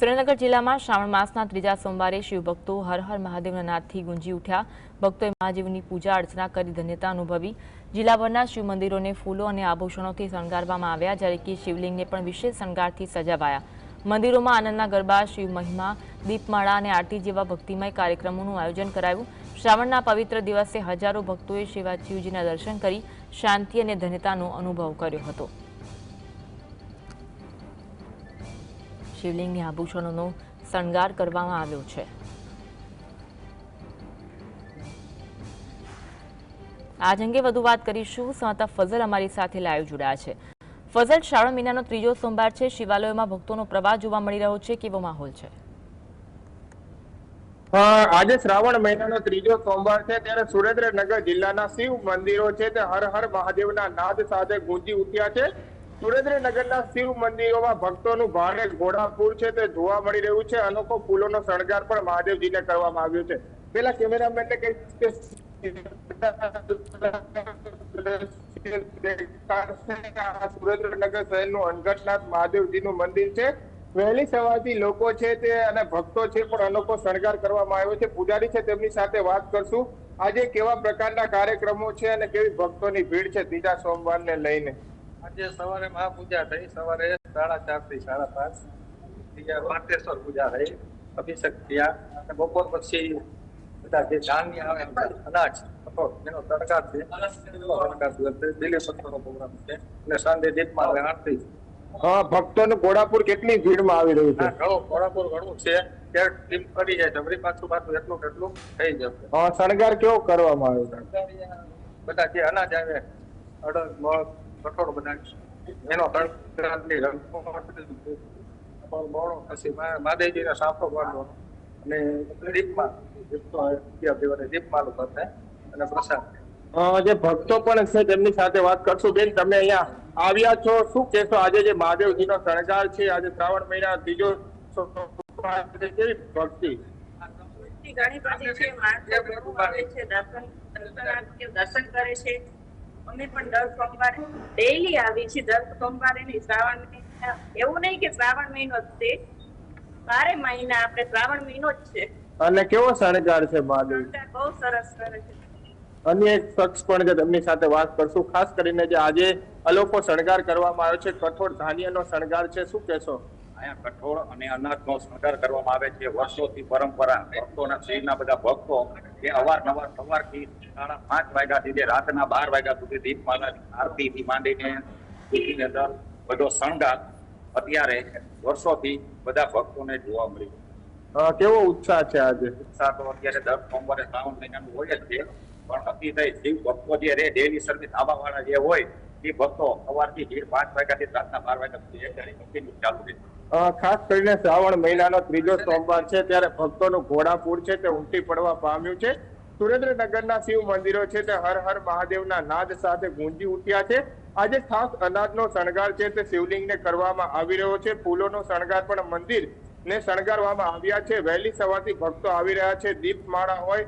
સુરેન્દ્રનગર જિલ્લામાં શ્રાવણ માસના ત્રીજા સોમવારે શિવભક્તો હર હર મહાદેવના નાદથી ગુંજી ઉઠ્યા. ભક્તોએ મહાદેવની પૂજા અર્ચના કરી ધન્યતા અનુભવી. જિલ્લાભરના શિવ મંદિરોને ફૂલો અને આભૂષણોથી શણગારવામાં આવ્યા, જ્યારે કે શિવલિંગને પણ વિશેષ શણગારથી સજાવાયા. મંદિરોમાં આનંદના ગરબા શિવ મહિમા દીપમાળા અને આરતી જેવા ભક્તિમય કાર્યક્રમોનું આયોજન કરાયું. શ્રાવણના પવિત્ર દિવસે હજારો ભક્તોએ શિવાજીવજીના દર્શન કરી શાંતિ અને ધન્યતાનો અનુભવ કર્યો હતો. શિવલિંગને આભૂષણોનો શણગાર કરવામાં આવ્યો છે. આજ અંગે વધુ વાત કરીશું. સાંતા ફઝલ અમારી સાથે લાઈવ જોડાયા છે. ફઝલ, શ્રાવણ મહિનાનો ત્રીજો સોમવાર છે. શિવાલયોમાં ભક્તોનો પ્રવાહ જોવા મળી રહ્યો છે. કેવો માહોલ છે? આજે શ્રાવણ મહિનાનો ત્રીજો સોમવાર છે. ત્યારે સુરેન્દ્રનગર જિલ્લાના શિવ મંદિરો છે. તે હર હર મહાદેવના નાદ સાથે ગુંજી ઉઠ્યા છે. સુરેન્દ્રનગરના શિવ મંદિરોમાં ભક્તોનું ભારે ઘોડાપૂર છે, તે જોવા મળી રહ્યું છે. અનોખો ફૂલોનો શણગાર પણ મહાદેવજીને કરવામાં આવ્યો છે. પેલા કેમેરામેનને કે સુરેન્દ્રનગર શહેરનું અનગઢનાથ મહાદેવજીનું મંદિર છે. વહેલી સવારથી લોકો છે તે અને ભક્તો છે પણ અનોખો શણગાર કરવામાં આવ્યો છે. પૂજારી છે તેમની સાથે વાત કરશું. આજે કેવા પ્રકારના કાર્યક્રમો છે અને કેવી ભક્તોની ભીડ છે? ત્રીજા સોમવારને લઈને. આજે સવારે મહાપૂજા થઈ. સવારે સાડા ચારથી સાડા પાંચ બીજા પૂજા થઈ. અભિષેક થયા. અને બપોર પછી બધા જે ધાન્ય આવે અનાજ કઠોળ એનો તડકા છે. દિલ્હી પત્રનો પ્રોગ્રામ છે. અને સાંજે દીપમાં આરતી. અ, ભક્તોનું ઘોડાપુર કેટલી ભીડમાં આવી રહ્યું છે? ઘણું ઘોડાપુર ઘણું છે. ત્યારે ટીમ કરી જાય જમરી પાછું પાછું એટલું કેટલું થઈ જશે. હા શણગાર કેવો કરવામાં આવ્યો? બધા જે અનાજ આવે અડદ મગ કઠોળ બધા એનો તડકાની મોણો પછી મહાદેવજીના સાફો કરવાનો અને દીપમાં દીપ તો અગિયાર દીપમાલું કરશે અને પ્રસાદ. જે ભક્તો પણ છે તેમની સાથે વાત કરશું. બેન તમે અહીંયા આવ્યા છો. શું કહેશો? આજે જે મહાદેવજીનો શણગાર છે આજે શ્રાવણ મહિના ત્રીજો કેવી ભક્તિ? ઘણી બધી છે. દર્શન કરે છે. અમે પણ દર સોમવારે ડેઈલી આવી છીએ દર સોમવારે નહીં શ્રાવણ મહિના. એવું નહીં કે શ્રાવણ મહિનો જ છે. બારે મહિના આપણે શ્રાવણ મહિનો જ છે. અને કેવો શણગાર છે મહાદેવ બહુ સરસ કરે છે. અન્ય એક શખ્સ પણ છે તેમની સાથે વાત કરશું. ખાસ કરીને જે આજે અલોકો શણગાર કરવામાં આવ્યો છે કઠોળ ધાન્યનો શણગાર છે. શું કહેશો? અહીંયા કઠોળ અને અનાજનો શણગાર કરવામાં આવે છે. વર્ષોથી પરંપરા ભક્તોના શ્રીના બધા ભક્તો એ અવારનવાર સવારથી સાડા પાંચ વાગ્યાથી રાતના બાર વાગ્યા સુધી દીપમાલા આરતીથી માંડીને સ્તુતિને દર બધો શણગાર અત્યારે વર્ષોથી બધા ભક્તોને જોવા મળી કેવો ઉત્સાહ છે આજે? ઉત્સાહ તો અત્યારે દર સોમવારે શ્રાવણ મહિનાનું હોય જ છે પણ અતિશય શિવ ભક્તો જે રે ડેલી સર્વિસ આબાવાળા જે હોય એ ભક્તો સવારથી ભીડ પાંચ વાગ્યાથી રાતના બાર વાગ્યા સુધી એક ગાડી કન્ટિન્યુ ચાલુ રહે ખાસ કરીને શ્રાવણ મહિનાનો ત્રીજો સોમવાર છે, ત્યારે ભક્તોનું ઘોડાપૂર છે, તે ઉમટી પડવા પામ્યું છે. સુરેન્દ્રનગરના શિવ મંદિરો છે, તે હર હર મહાદેવના નાદ સાથે ગુંજી ઉઠ્યા છે. આજે ખાસ અનાજનો શણગાર છે, તે શિવલિંગને કરવામાં આવી રહ્યો છે. ફૂલોનો શણગાર પણ મંદિર ને શણગારવામાં આવ્યા છે. વહેલી સવારથી ભક્તો આવી રહ્યા છે. દીપમાળા હોય,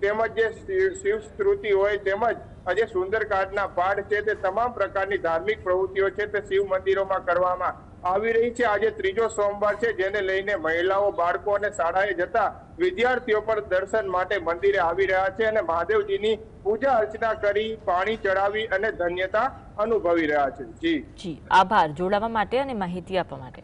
તેમજ જે શિવ- સ્તુતિ હોય, તેમજ આજે સુંદરકાંડના પાઠ છે, તે તમામ પ્રકારની ધાર્મિક પ્રવૃત્તિઓ છે, તે શિવ મંદિરોમાં કરવામાં આવી રહી છે. આજે ત્રીજો સોમવાર છે, જેને લઈને મહિલાઓ, બાળકો અને શાળાએ જતા વિદ્યાર્થીઓ પર દર્શન માટે મંદિરે આવી રહ્યા છે અને મહાદેવજીની પૂજા અર્ચના કરી, પાણી ચડાવી અને ધન્યતા અનુભવી રહ્યા છે. જી. જી. આભાર. જોડાવા માટે અને માહિતી આપવા માટે.